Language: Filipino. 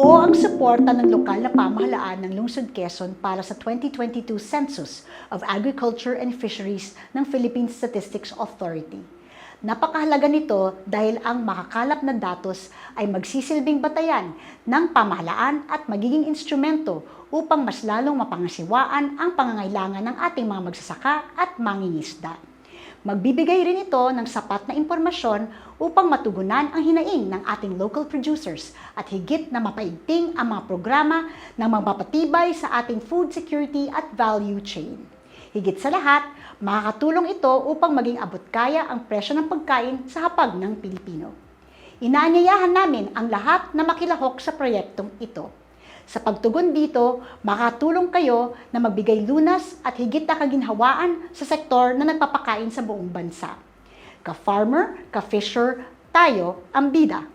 ang suporta ng lokal na pamahalaan ng Lungsod Quezon para sa 2022 Census of Agriculture and Fisheries ng Philippine Statistics Authority. Napakahalaga nito dahil ang makakalap na datos ay magsisilbing batayan ng pamahalaan at magiging instrumento upang mas lalong mapangasiwaan ang pangangailangan ng ating mga magsasaka at mangingisda. Magbibigay rin ito ng sapat na impormasyon upang matugunan ang hinaing ng ating local producers at higit na mapaigting ang mga programa na magpapatibay sa ating food security at value chain. Higit sa lahat, makakatulong ito upang maging abot kaya ang presyo ng pagkain sa hapag ng Pilipino. Inaanyayahan namin ang lahat na makilahok sa proyektong ito. Sa pagtugon dito, makatulong kayo na magbigay lunas at higit na kaginhawaan sa sektor na nagpapakain sa buong bansa. Ka-farmer, ka-fisher, tayo ang bida.